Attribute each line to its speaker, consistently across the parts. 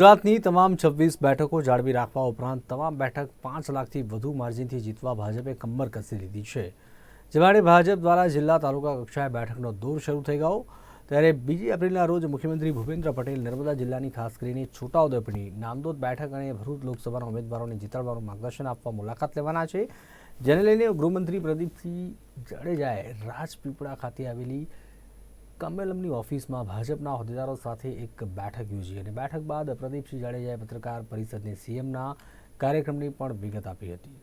Speaker 1: ગુજરાતની તમામ છવ્વીસ બેઠકો જાળવી રાખવા ઉપરાંત તમામ બેઠક પાંચ લાખથી વધુ માર્જિનથી જીતવા ભાજપે કમર કસી લીધી છે. જેવાડે ભાજપ દ્વારા જિલ્લા તાલુકા કક્ષાએ બેઠકનો દોર શરૂ થઈ ગયો. ત્યારે બીજી એપ્રિલના રોજ મુખ્યમંત્રી ભૂપેન્દ્ર પટેલ નર્મદા જિલ્લાની ખાસ કરીને છોટાઉદેપુરની નામદોદ બેઠક અને ભરૂચ લોકસભાના ઉમેદવારોને જીતાડવાનું માર્ગદર્શન આપવા મુલાકાત લેવાના છે. જેને લઈને ગૃહમંત્રી પ્રદીપસિંહ જાડેજાએ રાજપીપળા ખાતે આવેલી કમલમની ઓફિસમાં ભાજપના હોદ્દેદારો સાથે એક બેઠક યોજી અને બેઠક બાદ પ્રદીપસિંહ જાડેજાએ પત્રકાર પરિષદને સીએમના કાર્યક્રમની પણ વિગત આપી હતી.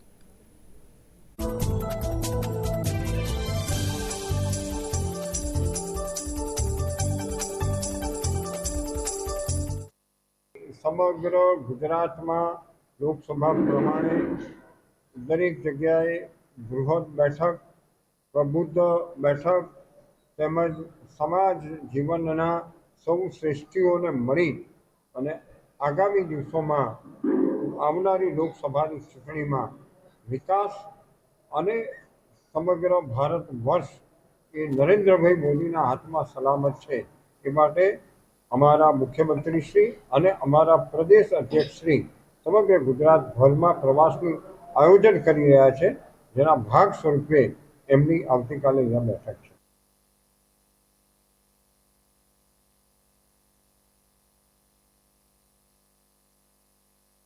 Speaker 2: સમગ્ર ગુજરાતમાં લોકસભા પ્રમાણે દરેક જગ્યાએ બૃહદ બેઠક, પ્રબુદ્ધ બેઠક તેમજ સમાજ જીવનના સૌ શ્રેષ્ઠીઓને મળી અને આગામી દિવસોમાં આવનારી લોકસભાની ચૂંટણીમાં વિકાસ અને સમગ્ર ભારત વર્ષ એ નરેન્દ્રભાઈ મોદીના હાથમાં સલામત છે. એ માટે અમારા મુખ્યમંત્રીશ્રી અને અમારા પ્રદેશ અધ્યક્ષશ્રી સમગ્ર ગુજરાતભરમાં પ્રવાસનું આયોજન કરી રહ્યા છે. જેના ભાગ સ્વરૂપે એમની આવતીકાલે બેઠક છે.